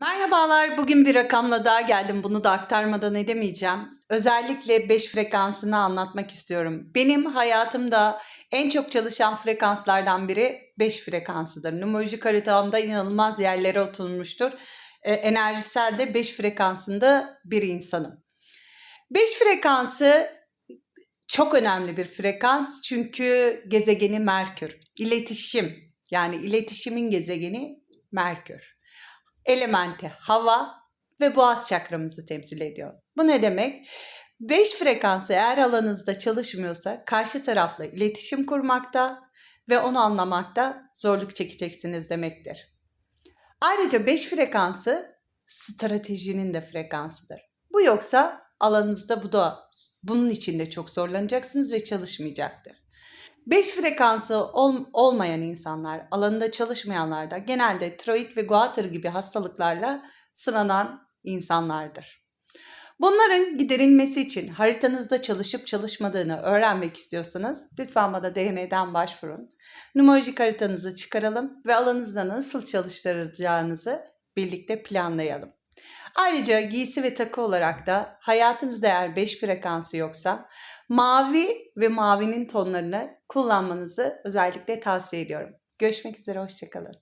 Merhabalar, bugün bir rakamla daha geldim. Bunu da aktarmadan edemeyeceğim. Özellikle 5 frekansını anlatmak istiyorum. Benim hayatımda en çok çalışan frekanslardan biri 5 frekansıdır. Numerolojik haritamda inanılmaz yerlere oturmuştur. E, enerjisel de 5 frekansında bir insanım. 5 frekansı çok önemli bir frekans çünkü gezegeni Merkür. İletişim yani iletişimin gezegeni Merkür elementi hava ve boğaz çakramızı temsil ediyor. Bu ne demek? 5 frekansı eğer alanınızda çalışmıyorsa karşı tarafla iletişim kurmakta ve onu anlamakta zorluk çekeceksiniz demektir. Ayrıca 5 frekansı stratejinin de frekansıdır. Bu yoksa alanınızda bu da bunun içinde çok zorlanacaksınız ve çalışmayacaktır. 5 frekansı ol- olmayan insanlar, alanında çalışmayanlar da genelde tiroid ve guatr gibi hastalıklarla sınanan insanlardır. Bunların giderilmesi için haritanızda çalışıp çalışmadığını öğrenmek istiyorsanız lütfen bana DM'den başvurun. Numerolojik haritanızı çıkaralım ve alanınızda nasıl çalıştıracağınızı birlikte planlayalım. Ayrıca giysi ve takı olarak da hayatınızda eğer 5 frekansı yoksa mavi ve mavinin tonlarını kullanmanızı özellikle tavsiye ediyorum. Görüşmek üzere, hoşçakalın.